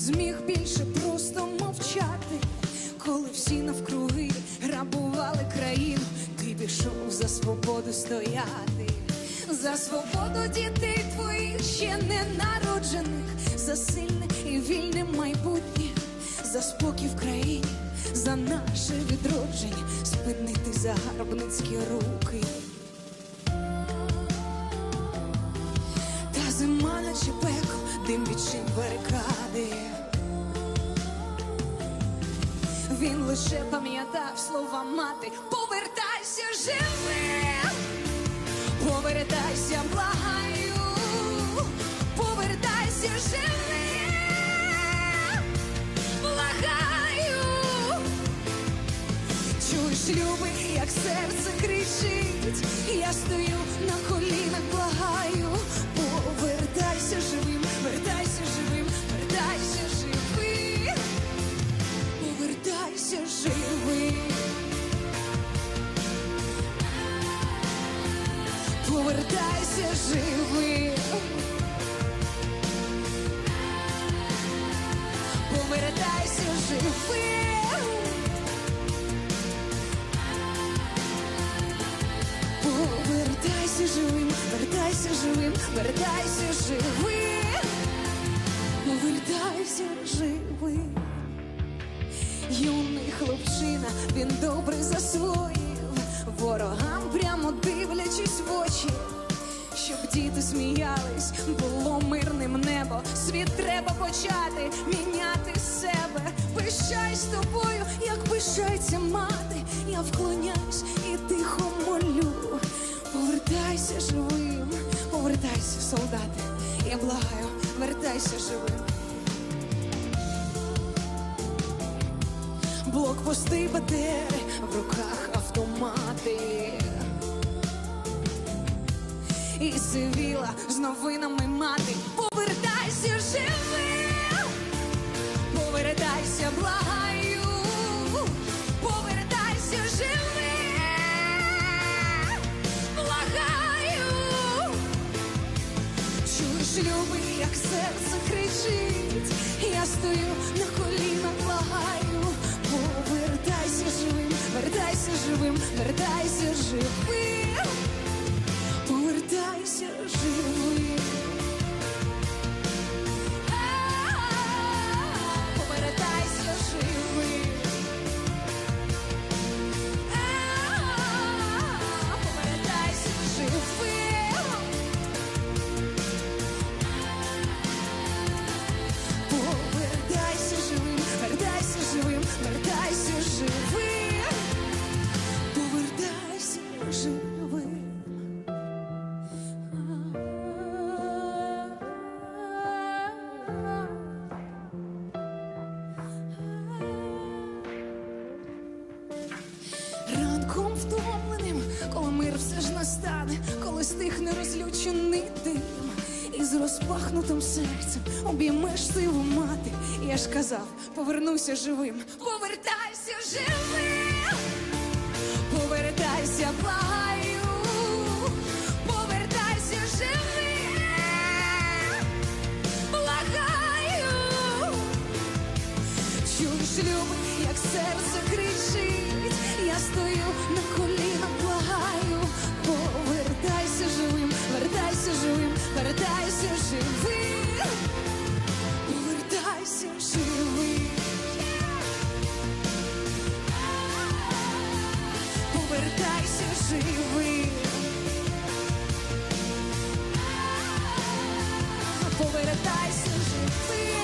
зміг більше просто мовчати, коли всі навкруги грабували країну, ти пішов за свободу стояти, за свободу дітей твоїх ще не народжених, за сильне і вільне майбутнє, за спокій в країні, за наше відродження, спинити загарбницькі руки. Та зима наче пекло, дим відчин барикади. Він лише пам'ятав слова мати. Повертайся живим, повертайся, благаю, повертайся живим, благаю. Чуєш, любий, як серце кричить, я стою на колінах, благаю, Повертайся живим. Повертайся живим. Повертайся живим, вертайся живим, вертайся живим, повертайся живим. Юний хлопчина, він добре засвоїв, ворогам прямо дивлячись в очі. Щоб діти сміялись, було мирним небо. Світ треба почати міняти себе. Пишаюсь тобою, як пишається мати. Я вклоняюсь і тихо молю. Повертайся живим, повертайся, солдати. Я благаю, вертайся живим. Блокпости БТРи, в руках автомати. І сивіла з новинами мати. Повертайся живим, повертайся, благаю, повертайся живим, благаю. Чуєш, любий, як серце кричить, вертайся живим, стихне дим, і з розпахнутим серцем. Обіймеш сиву мати. Я ж казав, повернуся живим, повертайся живим, повертайся, благаю, повертайся живим, благаю. Чуєш, любий, як серце кричить, я стою на колінах, TV. Vou ver a Tyson.